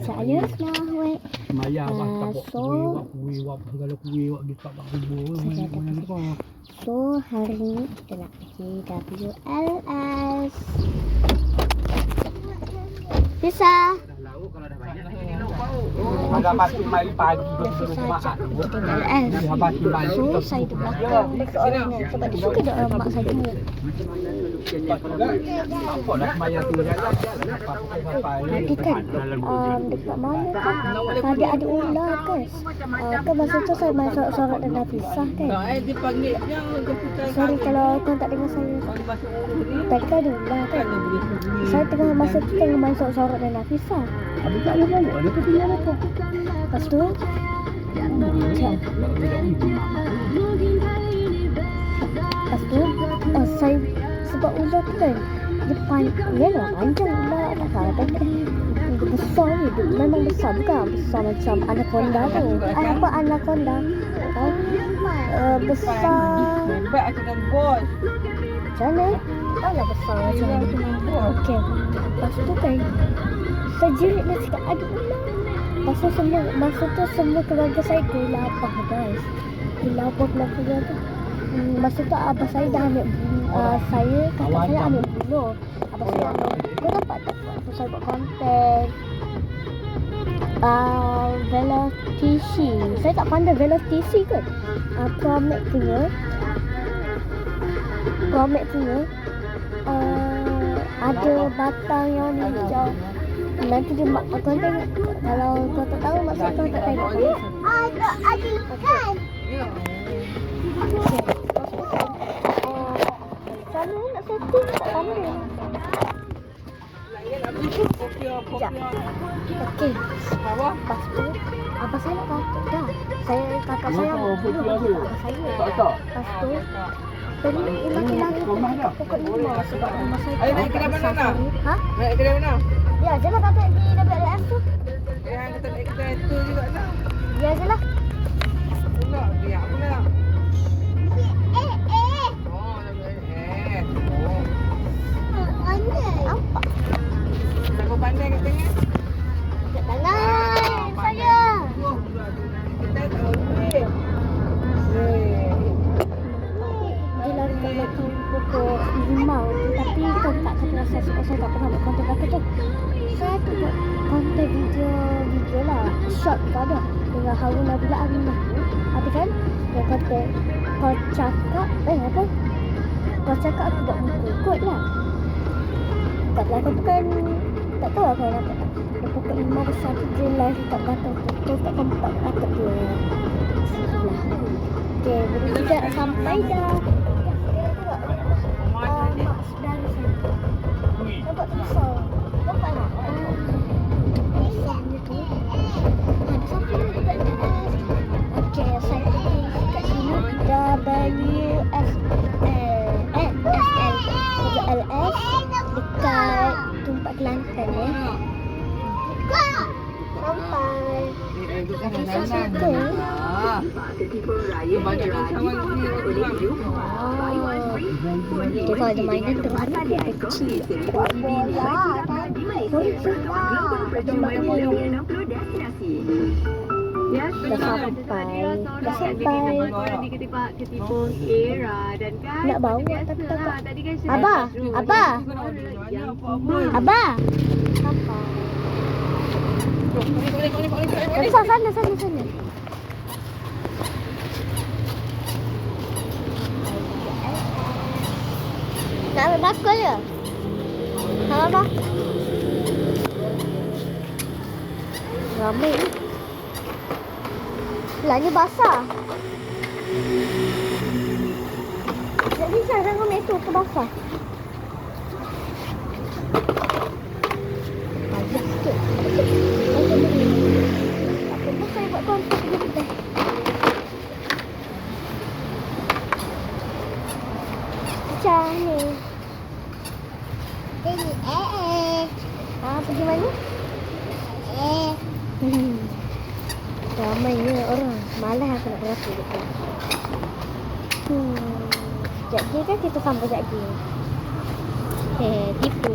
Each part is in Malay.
saya Nahwek Maya Ah, bah tabuk so- tak? So hari ni kita nak pergi WLS Bisa? Ada pasti mari pagi Jumaat. kita WLS Dah pasti balik. So saya di belakang dekat Sebab dia suka orang mak saya dah dah Tadi kan um, dekat mana kan Tadi ada ular kan uh, Kan masa tu saya main sorak-sorak dan kan Eh, panggil yang komputer Sorry kalau kau tak dengar saya Tadi kan ada ular kan Kan Saya tengah masa tu tengah main sorak-sorak dan Nafisah Abi tak ada apa? Lepas tu Lepas tu uh, saya sebab ular tu kan dia pan, dia lah panjang ular nak kata dia besar ni dia memang besar bukan besar macam anaconda tu. Apa anaconda? Uh, besar macam mana? Alah besar macam ni. Okey Lepas tu kan Saya jerit dia cakap ada ular Masa semua Masa tu semua keluarga saya gelapah guys. Gelapah keluarga tu. Hmm, Masa tu abah saya dah ambil bulu. Uh, Saya kakak saya ambil bulu. Abah saya ambil Kau dapat tak? Abah saya buat konten uh, Velocity. Saya tak pandai Velocity ke? Uh, Promet punya. Promet punya. Uh, Ada batang yang hijau Nanti dia mak kau tengok Kalau kau tak tahu maksud kau tak tengok Ada ada lepas Ya Sana nak setting tak pandai kopiah Okey Apa? Lepas tu Abah saya nak katuk dah Saya kakak saya Apa dulu ada? kakak saya Tak. Lepas tu Tadi makin lari Rumah dah. Pokok lima sebab rumah saya Ayo naik kedai mana? Ha? Naik kedai mana? Ya je lah kakak di WLS tu Yang kita naik kedai tu juga nak Ya je lah Pula, biar aku nak Eh eh Oh, eh Oh Aku pandai katanya Dekat tangan saya Oh, Kita tak duit Eh, Dia lari kat belakang pokok limau tu Tapi kau tak saya sebab saya tak pernah buat konten kata tu. Saya tu buat konten video video lah. Short tu ada. Dengan Harun Nabila Aminah Ada kan? Yang konten Kau cakap Eh apa? Kau cakap aku buat muka kot lah. Kat belakang tu kan Tak tahu apa yang nampak tak Yang pokok limau besar tu Dia lari kat belakang tu. Tu tak atas dia? Sebelah Okay, boleh tidak sampai dah. Ah, saudara saya. Pisau. Nampak tak? Ada sampai. Okay, saya kat sini. WSL. Eh. WLS. Dekat Tumpak Kelantan eh. Sampai. Eh. Ah, Dia kalau ada mainan ada dia kecil. Buat bola tadi. Dah sampai. Dah sampai. Nak bawa tapi tak. Abah, Abah, Abah. Sampai. Tapi sana sana sana Nak ambil bakul ke? Nak apa? Ramai ni. Basah. Jadi saya jangan tu ke basah. Ramainya orang. Malas aku nak beratur dekat. Hmm. Sekejap lagi kan kita sambung sekejap lagi. Eh, tipu.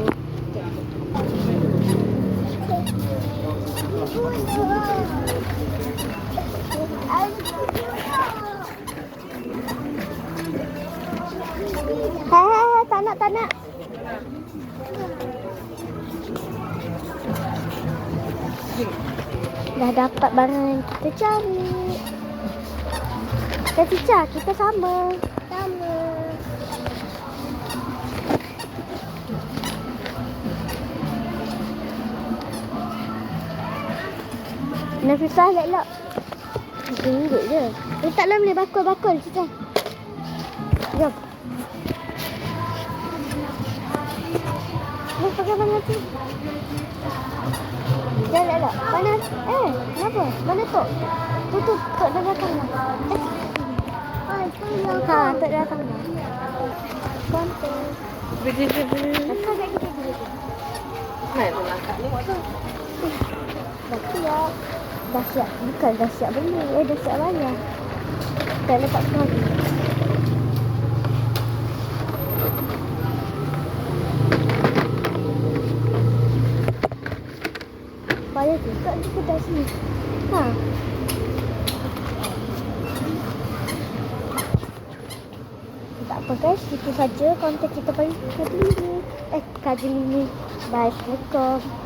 Hai, hai, hai, tak nak, tak nak. Dah dapat barang yang kita cari. Kita Cica, kita sama. Sama. Nafisah elok-elok. Ringgit je. Eh, taklah boleh bakul-bakul, Cica. Jom. Ni pakai mana tu? Dah lah lah. Panas. Eh, kenapa? Mana tu? Tu tu, tok dah datang dah. Eh. Ha, tok dah datang dah. Konten. Kakak kat kita dulu. Dah siap. Dah siap. Bukan dah siap beli. Eh, dah siap bayar. Tak lepas kali. Bayar juga ni kedai sini. Ha. Tak apa guys, itu saja konten kita pada kali ini. Eh, kali ini. Bye. Assalamualaikum.